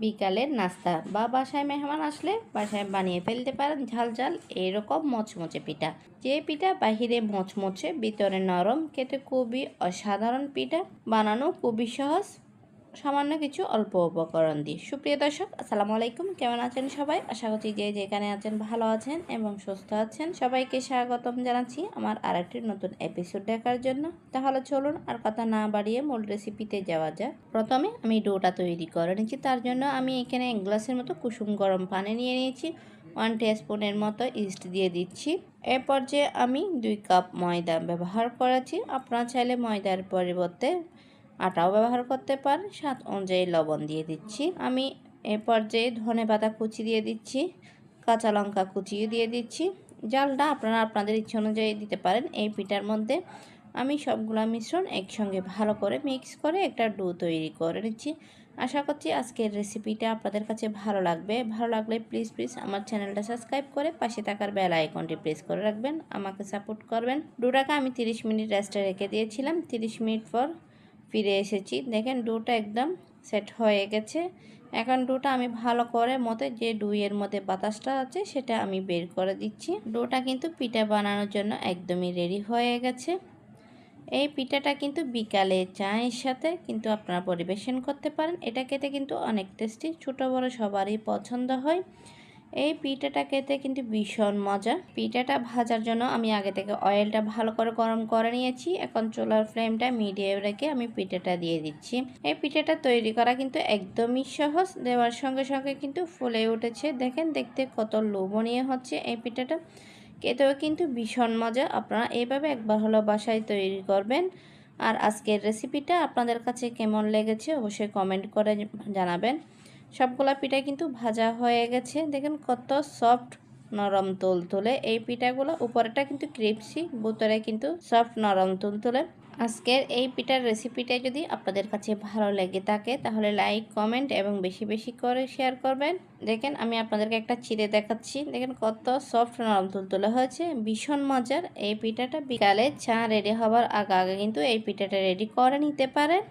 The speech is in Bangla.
বিকালের নাস্তা। বা বাসায় মেহমান আসলে বাসায় বানিয়ে ফেলতে পারেন ঝাল ঝাল এরকম মচমচে পিঠা। যে পিঠা বাহিরে মচমচে, ভিতরে নরম, খেতে খুবই অসাধারণ পিঠা। বানানো খুবই সহজ। সামান্য কিছু অল্প উপকরণ দিই। সুপ্রিয় দর্শক, আসসালামু আলাইকুম। কেমন আছেন সবাই? আশা করছি যে যেখানে আছেন ভালো আছেন এবং সুস্থ আছেন। সবাইকে স্বাগতম জানাচ্ছি আমার আরেকটি নতুন এপিসোড দেখার জন্য। তাহলে চলুন আর কথা না বাড়িয়ে মূল রেসিপিতে যাওয়া যাক। প্রথমে আমি ডোটা তৈরি করে নিচ্ছি তার জন্য আমি এখানে এক গ্লাসের মতো কুসুম গরম পানি নিয়ে নিয়েছি। ওয়ান স্পুনের মতো ইস্ট দিয়ে দিচ্ছি। এ পর্যায়ে আমি দুই কাপ ময়দা ব্যবহার করেছি। আপনারা চাইলে ময়দার পরিবর্তে আটাও ব্যবহার করতে পারেন। স্বাদ অনুযায়ী লবণ দিয়ে দিচ্ছি। আমি এ পর্যায়ে ধনে পাতা কুচি দিয়ে দিচ্ছি, কাঁচা লঙ্কা কুচিও দিয়ে দিচ্ছি। জালটা আপনারা আপনাদের ইচ্ছে অনুযায়ী দিতে পারেন এই পিঠার মধ্যে। আমি সবগুলো মিশ্রণ একসঙ্গে ভালো করে মিক্স করে একটা ডো তৈরি করে নিচ্ছি। আশা করছি আজকের রেসিপিটা আপনাদের কাছে ভালো লাগবে। ভালো লাগলে প্লিজ প্লিজ আমার চ্যানেলটা সাবস্ক্রাইব করে পাশে থাকার বেল আইকনটি প্রেস করে রাখবেন। আমাকে সাপোর্ট করবেন। ডোটাকে আমি 30 মিনিট রেস্টে রেখে দিয়েছিলাম। 30 মিনিট পর ফিরে এসেছি। দেখেন ডোটা একদম সেট হয়ে গেছে। এখন ডোটা আমি ভালো করে মতে যে ডুইয়ের মধ্যে বাতাসটা আছে সেটা আমি বের করে দিচ্ছি। ডোটা কিন্তু পিঠা বানানোর জন্য একদমই রেডি হয়ে গেছে। এই পিঠাটা কিন্তু বিকালে চায়ের সাথে কিন্তু আপনারা পরিবেশন করতে পারেন। এটা খেতে কিন্তু অনেক টেস্টি। ছোটো বড়ো সবারই পছন্দ হয়। এই পিঠাটা খেতে কিন্তু ভীষণ মজা। পিঠাটা ভাজার জন্য আমি আগে থেকে অয়েলটা ভালো করে গরম করে নিয়েছি। এখন চুলার ফ্লেমটা মিডিয়াম রেখে আমি পিঠাটা দিয়ে দিচ্ছি। এই পিঠাটা তৈরি করা কিন্তু একদমই সহজ। দেওয়ার সঙ্গে সঙ্গে কিন্তু ফুলে উঠেছে। দেখেন, দেখতে কত লোভনীয় হচ্ছে এই পিঠাটা। খেতেও কিন্তু ভীষণ মজা। আপনারা এইভাবে একবার হলো বাসায় তৈরি করবেন। আর আজকের রেসিপিটা আপনাদের কাছে কেমন লেগেছে অবশ্যই কমেন্ট করে জানাবেন। সবগুলা পিঠা কিন্তু ভাজা হয়ে গেছে। দেখেন কত সফট নরম তুল তুলে এই পিঠাগুলো উপরেটা কিন্তু ক্রিপসি, ভিতরে কিন্তু সফট নরম তুল তুলে আজকের এই পিঠার রেসিপিটা যদি আপনাদের কাছে ভালো লেগে থাকে, তাহলে লাইক কমেন্ট এবং বেশি বেশি করে শেয়ার করবেন। দেখেন আমি আপনাদেরকে একটা চিড়ে দেখাচ্ছি। দেখেন কত সফট নরম তুল তুলতুলে হয়েছে। ভীষণ মজার। এই পিঠাটা বিকালে চা রেডি হওয়ার আগে আগে কিন্তু এই পিঠাটা রেডি করে নিতে পারেন।